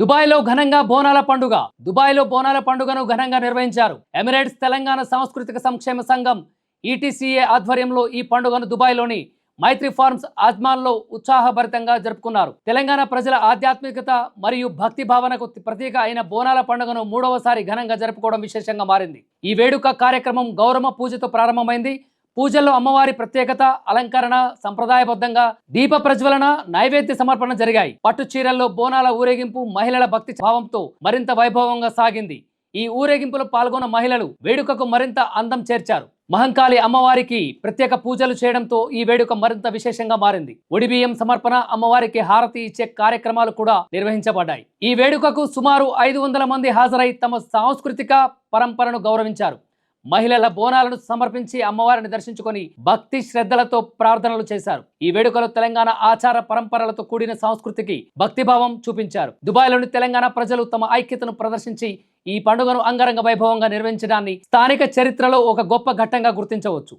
దుబాయ్లో ఘనంగా బోనాల పండుగ. దుబాయ్లో బోనాల పండుగను ఘనంగా నిర్వహించారు. ఎమిరేట్స్ తెలంగాణ సాంస్కృతిక సంక్షేమ సంఘం ఈటీసీఏ ఆధ్వర్యంలో ఈ పండుగను దుబాయ్లోని మైత్రి ఫార్మ్స్ ఆజ్మాన్లో ఉత్సాహభరితంగా జరుపుకున్నారు. తెలంగాణ ప్రజల ఆధ్యాత్మికత మరియు భక్తి భావనకు ప్రతీక అయిన బోనాల పండుగను మూడవసారి ఘనంగా జరుపుకోవడం విశేషంగా మారింది. ఈ వేడుక కార్యక్రమం గౌరవ పూజతో ప్రారంభమైంది. పూజల్లో అమ్మవారి ప్రత్యేకత అలంకరణ సంప్రదాయబద్ధంగా దీప ప్రజ్వలన నైవేద్య సమర్పణ జరిగాయి. పట్టు చీరల్లో బోనాల ఊరేగింపు మహిళల భక్తి భావంతో మరింత వైభవంగా సాగింది. ఈ ఊరేగింపులో పాల్గొన్న మహిళలు వేడుకకు మరింత అందం చేర్చారు. మహంకాళి అమ్మవారికి ప్రత్యేక పూజలు చేయడంతో ఈ వేడుక మరింత విశేషంగా మారింది. ఒడిబియ్యం సమర్పణ అమ్మవారికి హారతి ఇచ్చే కార్యక్రమాలు కూడా నిర్వహించబడ్డాయి. ఈ వేడుకకు సుమారు ఐదు వందల మంది హాజరై తమ సాంస్కృతిక పరంపరను గౌరవించారు. మహిళల బోనాలను సమర్పించి అమ్మవారిని దర్శించుకొని భక్తి శ్రద్ధలతో ప్రార్థనలు చేశారు. ఈ వేడుకలో తెలంగాణ ఆచార పరంపరలతో కూడిన సంస్కృతికి భక్తిభావం చూపించారు. దుబాయ్లోని తెలంగాణ ప్రజలు తమ ఐక్యతను ప్రదర్శించి ఈ పండుగను అంగరంగ వైభవంగా నిర్వహించడాన్ని స్థానిక చరిత్రలో ఒక గొప్ప ఘట్టంగా గుర్తించవచ్చు.